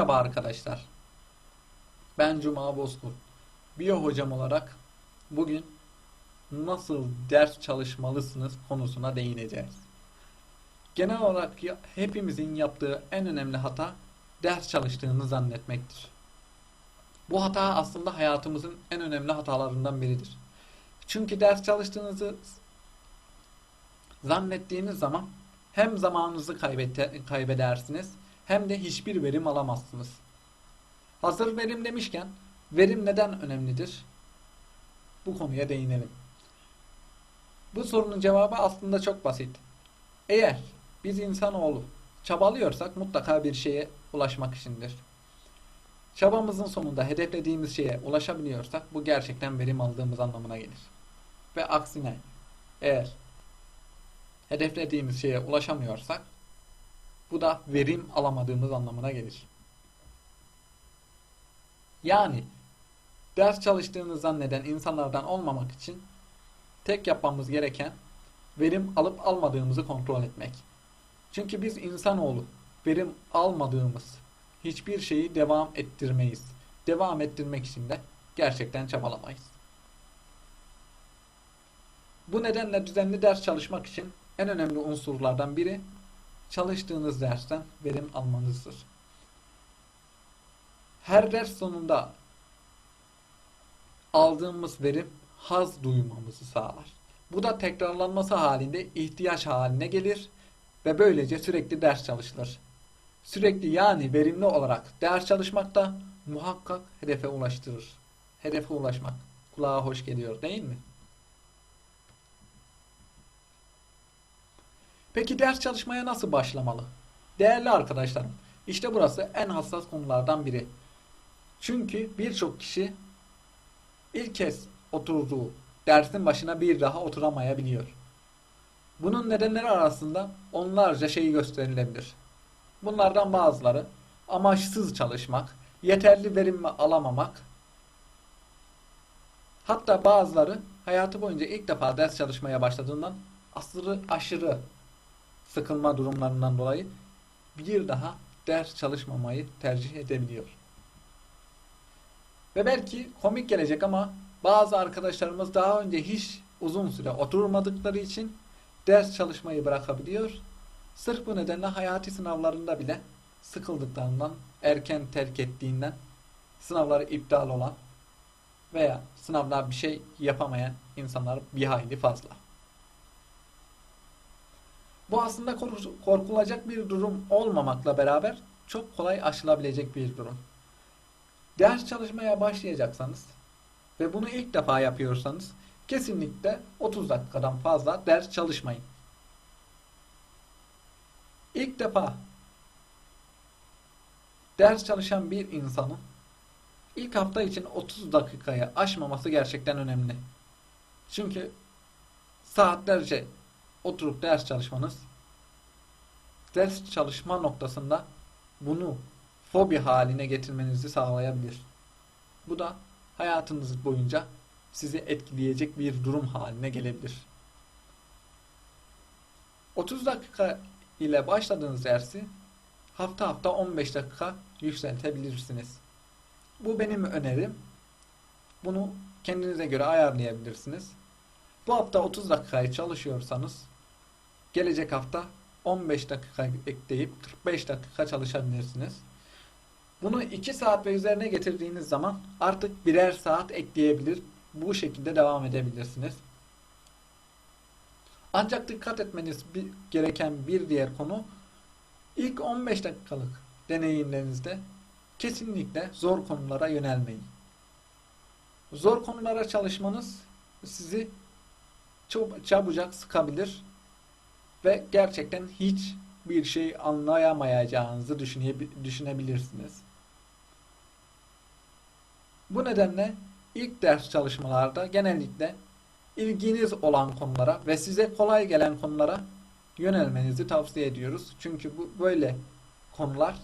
Merhaba arkadaşlar. Ben Cuma Bozkurt. Biyo hocam olarak bugün nasıl ders çalışmalısınız konusuna değineceğiz. Genel olarak hepimizin yaptığı en önemli hata ders çalıştığını zannetmektir. Bu hata aslında hayatımızın en önemli hatalarından biridir. Çünkü ders çalıştığınızı zannettiğiniz zaman hem zamanınızı kaybedersiniz hem de hiçbir verim alamazsınız. Hazır verim demişken verim neden önemlidir? Bu konuya değinelim. Bu sorunun cevabı aslında çok basit. Eğer biz insanoğlu çabalıyorsak mutlaka bir şeye ulaşmak içindir. Çabamızın sonunda hedeflediğimiz şeye ulaşabiliyorsak bu gerçekten verim aldığımız anlamına gelir. Ve aksine eğer hedeflediğimiz şeye ulaşamıyorsak bu da verim alamadığımız anlamına gelir. Yani ders çalıştığını zanneden insanlardan olmamak için tek yapmamız gereken verim alıp almadığımızı kontrol etmek. Çünkü biz insanoğlu verim almadığımız hiçbir şeyi devam ettirmeyiz. Devam ettirmek için de gerçekten çabalamayız. Bu nedenle düzenli ders çalışmak için en önemli unsurlardan biri çalıştığınız dersten verim almanızdır. Her ders sonunda aldığımız verim haz duymamızı sağlar. Bu da tekrarlanması halinde ihtiyaç haline gelir ve böylece sürekli ders çalışılır. Sürekli yani verimli olarak ders çalışmak da muhakkak hedefe ulaştırır. Hedefe ulaşmak kulağa hoş geliyor değil mi? Peki ders çalışmaya nasıl başlamalı? Değerli arkadaşlarım, işte burası en hassas konulardan biri. Çünkü birçok kişi ilk kez oturduğu dersin başına bir daha oturamayabiliyor. Bunun nedenleri arasında onlarca şey gösterilebilir. Bunlardan bazıları amaçsız çalışmak, yeterli verim alamamak, hatta bazıları hayatı boyunca ilk defa ders çalışmaya başladığından aşırı aşırı sıkılma durumlarından dolayı bir daha ders çalışmamayı tercih edebiliyor. Ve belki komik gelecek ama bazı arkadaşlarımız daha önce hiç uzun süre oturmadıkları için ders çalışmayı bırakabiliyor. Sırf bu nedenle hayati sınavlarında bile sıkıldıklarından, erken terk ettiğinden, sınavları iptal olan veya sınavda bir şey yapamayan insanlar bir hayli fazla. Bu aslında korku- korkulacak bir durum olmamakla beraber çok kolay aşılabilecek bir durum. Ders çalışmaya başlayacaksanız ve bunu ilk defa yapıyorsanız kesinlikle 30 dakikadan fazla ders çalışmayın. İlk defa ders çalışan bir insanın ilk hafta için 30 dakikayı aşmaması gerçekten önemli. Çünkü saatlerce oturup ders çalışmanız ders çalışma noktasında bunu fobi haline getirmenizi sağlayabilir. Bu da hayatınız boyunca sizi etkileyecek bir durum haline gelebilir. 30 dakika ile başladığınız dersi hafta hafta 15 dakika yükseltebilirsiniz. Bu benim önerim. Bunu kendinize göre ayarlayabilirsiniz. Bu hafta 30 dakikayı çalışıyorsanız gelecek hafta 15 dakika ekleyip 45 dakika çalışabilirsiniz. Bunu 2 saat ve üzerine getirdiğiniz zaman artık birer saat ekleyebilir. Bu şekilde devam edebilirsiniz. Ancak dikkat etmeniz gereken bir diğer konu ilk 15 dakikalık deneyimlerinizde kesinlikle zor konulara yönelmeyin. Zor konulara çalışmanız sizi çab- çabucak sıkabilir ve gerçekten hiç bir şey anlayamayacağınızı düşünebi- düşünebilirsiniz. Bu nedenle ilk ders çalışmalarda genellikle ilginiz olan konulara ve size kolay gelen konulara yönelmenizi tavsiye ediyoruz. Çünkü bu böyle konular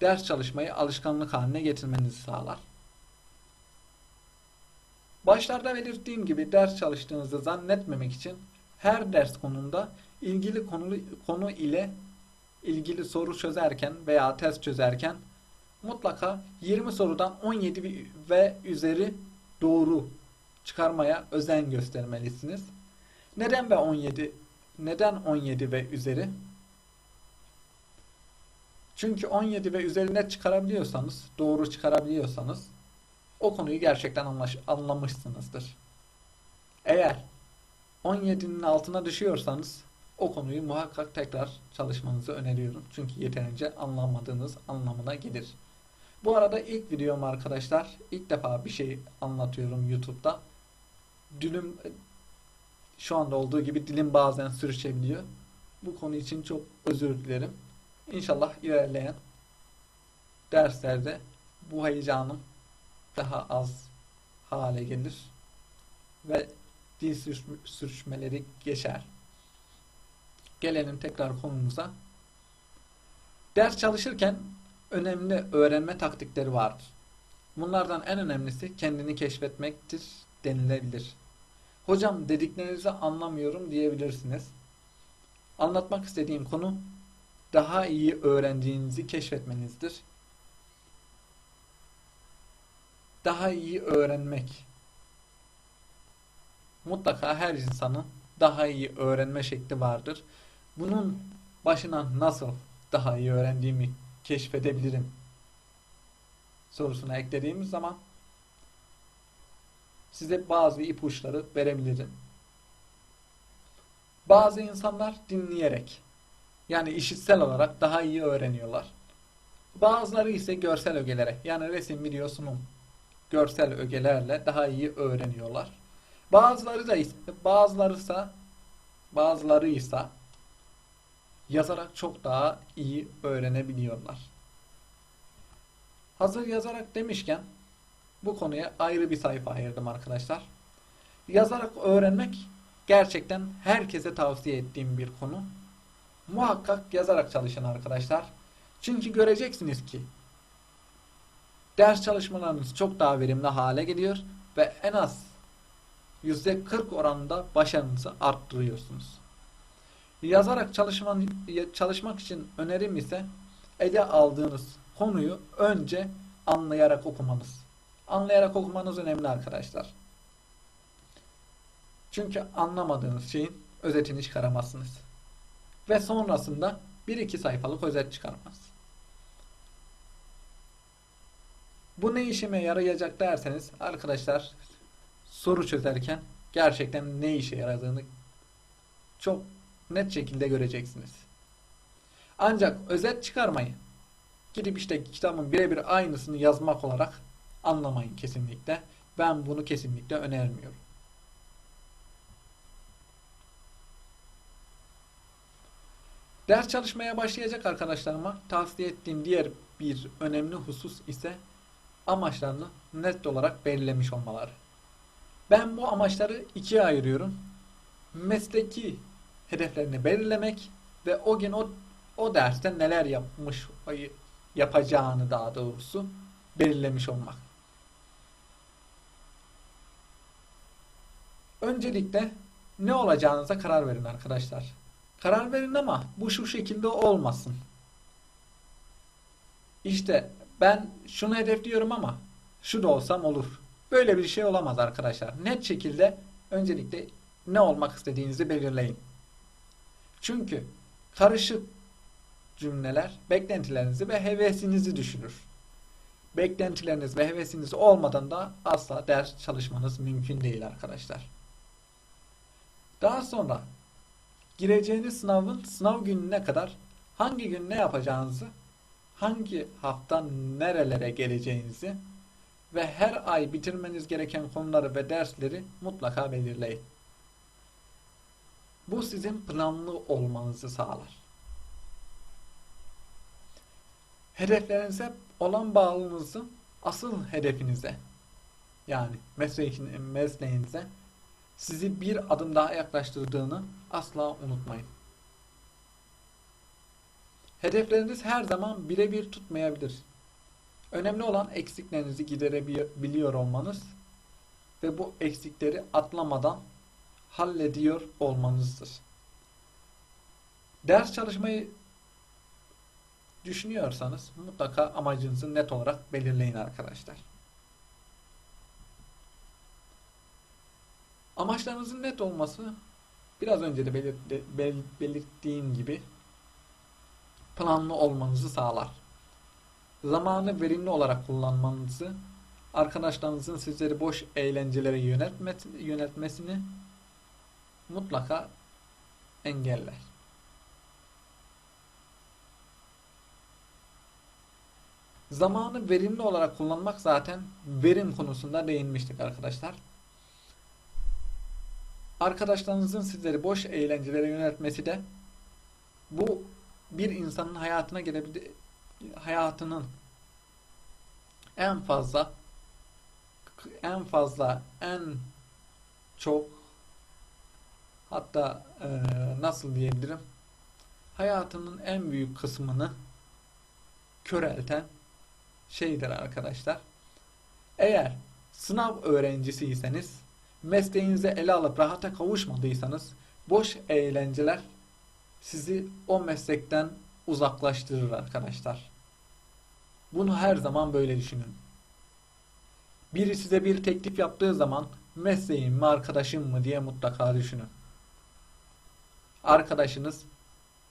ders çalışmayı alışkanlık haline getirmenizi sağlar. Başlarda belirttiğim gibi ders çalıştığınızı zannetmemek için her ders konunda ilgili konu, konu ile ilgili soru çözerken veya test çözerken mutlaka 20 sorudan 17 ve üzeri doğru çıkarmaya özen göstermelisiniz. Neden ve 17 neden 17 ve üzeri? Çünkü 17 ve üzerine çıkarabiliyorsanız, doğru çıkarabiliyorsanız o konuyu gerçekten anlaş, anlamışsınızdır. Eğer 17'nin altına düşüyorsanız o konuyu muhakkak tekrar çalışmanızı öneriyorum. Çünkü yeterince anlamadığınız anlamına gelir. Bu arada ilk videom arkadaşlar. ilk defa bir şey anlatıyorum YouTube'da. Dilim şu anda olduğu gibi dilim bazen sürüşebiliyor. Bu konu için çok özür dilerim. İnşallah ilerleyen derslerde bu heyecanım daha az hale gelir ve dil sürüşmeleri geçer. Gelelim tekrar konumuza. Ders çalışırken önemli öğrenme taktikleri vardır. Bunlardan en önemlisi kendini keşfetmektir denilebilir. Hocam dediklerinizi anlamıyorum diyebilirsiniz. Anlatmak istediğim konu daha iyi öğrendiğinizi keşfetmenizdir. Daha iyi öğrenmek. Mutlaka her insanın daha iyi öğrenme şekli vardır. Bunun başına nasıl daha iyi öğrendiğimi keşfedebilirim sorusuna eklediğimiz zaman size bazı ipuçları verebilirim. Bazı insanlar dinleyerek yani işitsel olarak daha iyi öğreniyorlar. Bazıları ise görsel ögelere yani resim, video, sunum görsel ögelerle daha iyi öğreniyorlar. Bazıları da ise bazıları ise bazıları ise yazarak çok daha iyi öğrenebiliyorlar. Hazır yazarak demişken bu konuya ayrı bir sayfa ayırdım arkadaşlar. Yazarak öğrenmek gerçekten herkese tavsiye ettiğim bir konu. Muhakkak yazarak çalışın arkadaşlar. Çünkü göreceksiniz ki ders çalışmalarınız çok daha verimli hale geliyor ve en az %40 oranında başarınızı arttırıyorsunuz. Yazarak çalışman, çalışmak için önerim ise ele aldığınız konuyu önce anlayarak okumanız. Anlayarak okumanız önemli arkadaşlar. Çünkü anlamadığınız şeyin özetini çıkaramazsınız. Ve sonrasında 1-2 sayfalık özet çıkarmaz. Bu ne işime yarayacak derseniz arkadaşlar soru çözerken gerçekten ne işe yaradığını çok net şekilde göreceksiniz. Ancak özet çıkarmayı gidip işte kitabın birebir aynısını yazmak olarak anlamayın kesinlikle. Ben bunu kesinlikle önermiyorum. Ders çalışmaya başlayacak arkadaşlarıma tavsiye ettiğim diğer bir önemli husus ise amaçlarını net olarak belirlemiş olmaları. Ben bu amaçları ikiye ayırıyorum. Mesleki hedeflerini belirlemek ve o gün o, o derste neler yapmış yapacağını daha doğrusu belirlemiş olmak. Öncelikle ne olacağınıza karar verin arkadaşlar. Karar verin ama bu şu şekilde olmasın. İşte ben şunu hedefliyorum ama şu da olsam olur. Böyle bir şey olamaz arkadaşlar. Net şekilde öncelikle ne olmak istediğinizi belirleyin. Çünkü karışık cümleler beklentilerinizi ve hevesinizi düşürür. Beklentileriniz ve hevesiniz olmadan da asla ders çalışmanız mümkün değil arkadaşlar. Daha sonra gireceğiniz sınavın sınav gününe kadar hangi gün ne yapacağınızı, hangi hafta nerelere geleceğinizi ve her ay bitirmeniz gereken konuları ve dersleri mutlaka belirleyin. Bu sizin planlı olmanızı sağlar. Hedeflerinize olan bağlılığınızı asıl hedefinize yani mesleğinize sizi bir adım daha yaklaştırdığını asla unutmayın. Hedefleriniz her zaman birebir tutmayabilir. Önemli olan eksiklerinizi giderebiliyor olmanız ve bu eksikleri atlamadan hallediyor olmanızdır. Ders çalışmayı düşünüyorsanız mutlaka amacınızı net olarak belirleyin arkadaşlar. Amaçlarınızın net olması biraz önce de belirtti- bel- belirttiğim gibi planlı olmanızı sağlar. Zamanı verimli olarak kullanmanızı, arkadaşlarınızın sizleri boş eğlencelere yöneltme- yöneltmesini mutlaka engeller. Zamanı verimli olarak kullanmak zaten verim konusunda değinmiştik arkadaşlar. Arkadaşlarınızın sizleri boş eğlencelere yöneltmesi de bu bir insanın hayatına gelebilir hayatının en fazla en fazla en çok hatta eee, nasıl diyebilirim hayatının en büyük kısmını körelten şeydir arkadaşlar. Eğer sınav öğrencisiyseniz mesleğinizi ele alıp rahata kavuşmadıysanız boş eğlenceler sizi o meslekten uzaklaştırır arkadaşlar. Bunu her zaman böyle düşünün. Biri size bir teklif yaptığı zaman mesleğim mi arkadaşım mı diye mutlaka düşünün. Arkadaşınız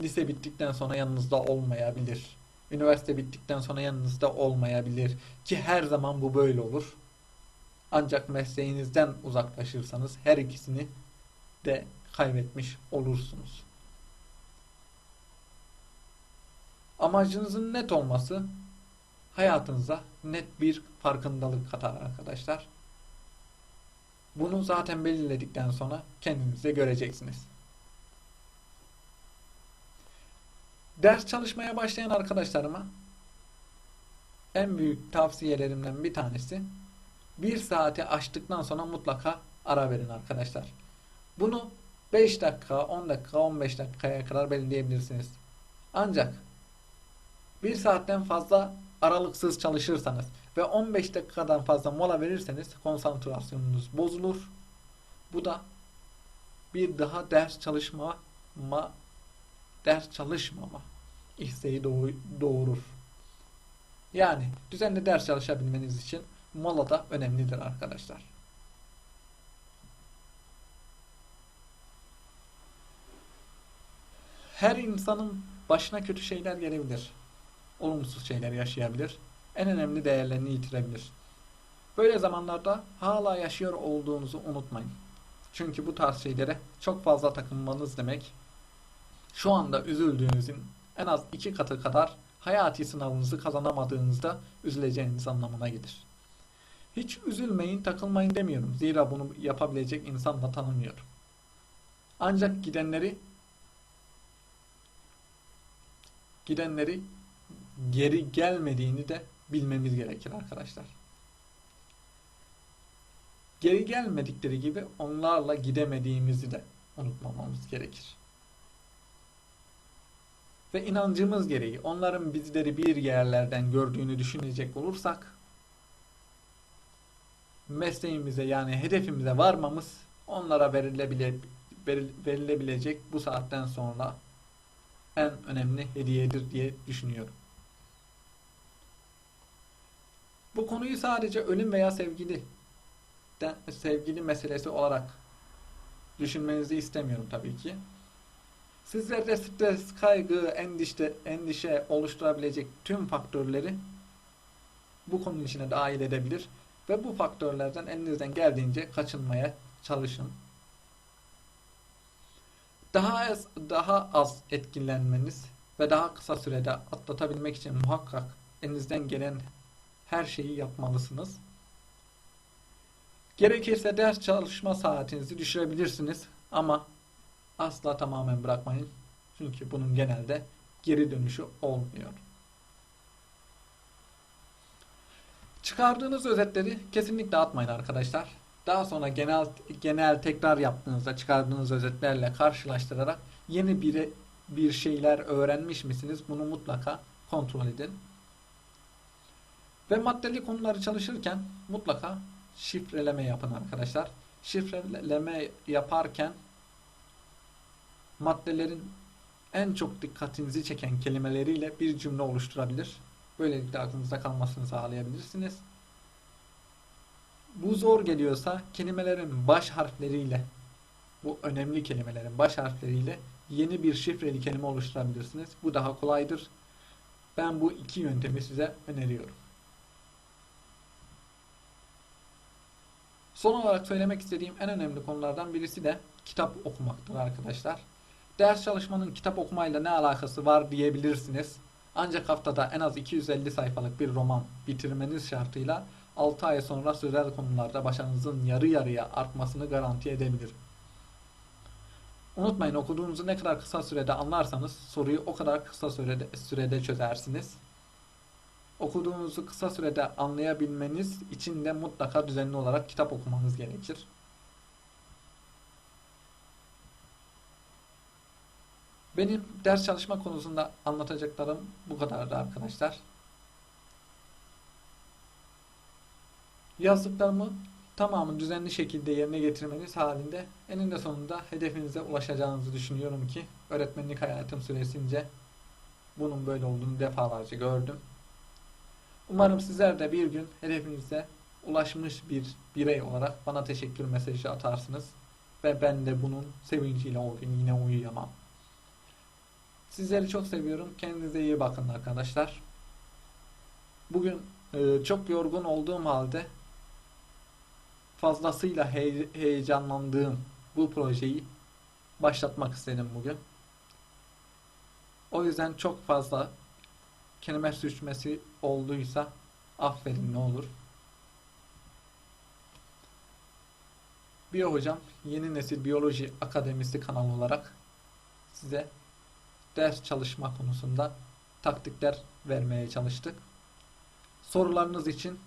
lise bittikten sonra yanınızda olmayabilir. Üniversite bittikten sonra yanınızda olmayabilir ki her zaman bu böyle olur. Ancak mesleğinizden uzaklaşırsanız her ikisini de kaybetmiş olursunuz. Amacınızın net olması hayatınıza net bir farkındalık katar arkadaşlar. Bunu zaten belirledikten sonra kendinize göreceksiniz. Ders çalışmaya başlayan arkadaşlarıma en büyük tavsiyelerimden bir tanesi bir saati aştıktan sonra mutlaka ara verin arkadaşlar. Bunu 5 dakika, 10 dakika, 15 dakikaya kadar belirleyebilirsiniz. Ancak bir saatten fazla aralıksız çalışırsanız ve 15 dakikadan fazla mola verirseniz konsantrasyonunuz bozulur. Bu da bir daha ders çalışma ma, ders çalışmama isteği doğu- doğurur. Yani düzenli ders çalışabilmeniz için mola da önemlidir arkadaşlar. Her insanın başına kötü şeyler gelebilir. Olumsuz şeyler yaşayabilir. En önemli değerlerini yitirebilir. Böyle zamanlarda hala yaşıyor olduğunuzu unutmayın. Çünkü bu tarz şeylere çok fazla takılmanız demek şu anda üzüldüğünüzün en az iki katı kadar hayati sınavınızı kazanamadığınızda üzüleceğiniz anlamına gelir. Hiç üzülmeyin, takılmayın demiyorum. Zira bunu yapabilecek insan da tanımıyorum. Ancak gidenleri gidenleri geri gelmediğini de bilmemiz gerekir arkadaşlar. Geri gelmedikleri gibi onlarla gidemediğimizi de unutmamamız gerekir. Ve inancımız gereği onların bizleri bir yerlerden gördüğünü düşünecek olursak mesleğimize yani hedefimize varmamız onlara verilebile, veril- verilebilecek bu saatten sonra en önemli hediyedir diye düşünüyorum. Bu konuyu sadece ölüm veya sevgili sevgili meselesi olarak düşünmenizi istemiyorum tabii ki. Sizlerde stres, kaygı, endişe, endişe oluşturabilecek tüm faktörleri bu konunun içine dahil edebilir ve bu faktörlerden elinizden geldiğince kaçınmaya çalışın. Daha az, daha az etkilenmeniz ve daha kısa sürede atlatabilmek için muhakkak elinizden gelen her şeyi yapmalısınız. Gerekirse ders çalışma saatinizi düşürebilirsiniz ama asla tamamen bırakmayın. Çünkü bunun genelde geri dönüşü olmuyor. Çıkardığınız özetleri kesinlikle atmayın arkadaşlar. Daha sonra genel genel tekrar yaptığınızda çıkardığınız özetlerle karşılaştırarak yeni bir bir şeyler öğrenmiş misiniz? Bunu mutlaka kontrol edin. Ve maddeli konuları çalışırken mutlaka şifreleme yapın arkadaşlar. Şifreleme yaparken maddelerin en çok dikkatinizi çeken kelimeleriyle bir cümle oluşturabilir. Böylelikle aklınızda kalmasını sağlayabilirsiniz. Bu zor geliyorsa kelimelerin baş harfleriyle bu önemli kelimelerin baş harfleriyle yeni bir şifreli kelime oluşturabilirsiniz. Bu daha kolaydır. Ben bu iki yöntemi size öneriyorum. Son olarak söylemek istediğim en önemli konulardan birisi de kitap okumaktır arkadaşlar. Ders çalışmanın kitap okumayla ne alakası var diyebilirsiniz. Ancak haftada en az 250 sayfalık bir roman bitirmeniz şartıyla 6 ay sonra sözel konularda başarınızın yarı yarıya artmasını garanti edebilirim. Unutmayın okuduğunuzu ne kadar kısa sürede anlarsanız soruyu o kadar kısa sürede, sürede çözersiniz. Okuduğunuzu kısa sürede anlayabilmeniz için de mutlaka düzenli olarak kitap okumanız gerekir. Benim ders çalışma konusunda anlatacaklarım bu kadardı arkadaşlar. Yazdıklarımı tamamı düzenli şekilde yerine getirmeniz halinde eninde sonunda hedefinize ulaşacağınızı düşünüyorum ki öğretmenlik hayatım süresince bunun böyle olduğunu defalarca gördüm. Umarım sizler de bir gün hedefinize ulaşmış bir birey olarak bana teşekkür mesajı atarsınız ve ben de bunun sevinciyle o gün yine uyuyamam. Sizleri çok seviyorum. Kendinize iyi bakın arkadaşlar. Bugün e, çok yorgun olduğum halde fazlasıyla hey- heyecanlandığım bu projeyi başlatmak istedim bugün. O yüzden çok fazla kelime sürçmesi olduysa affedin ne olur. Biyo Hocam Yeni Nesil Biyoloji Akademisi kanalı olarak size ders çalışma konusunda taktikler vermeye çalıştık. Sorularınız için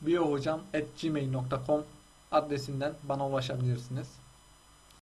biyohocam.gmail.com adresinden bana ulaşabilirsiniz.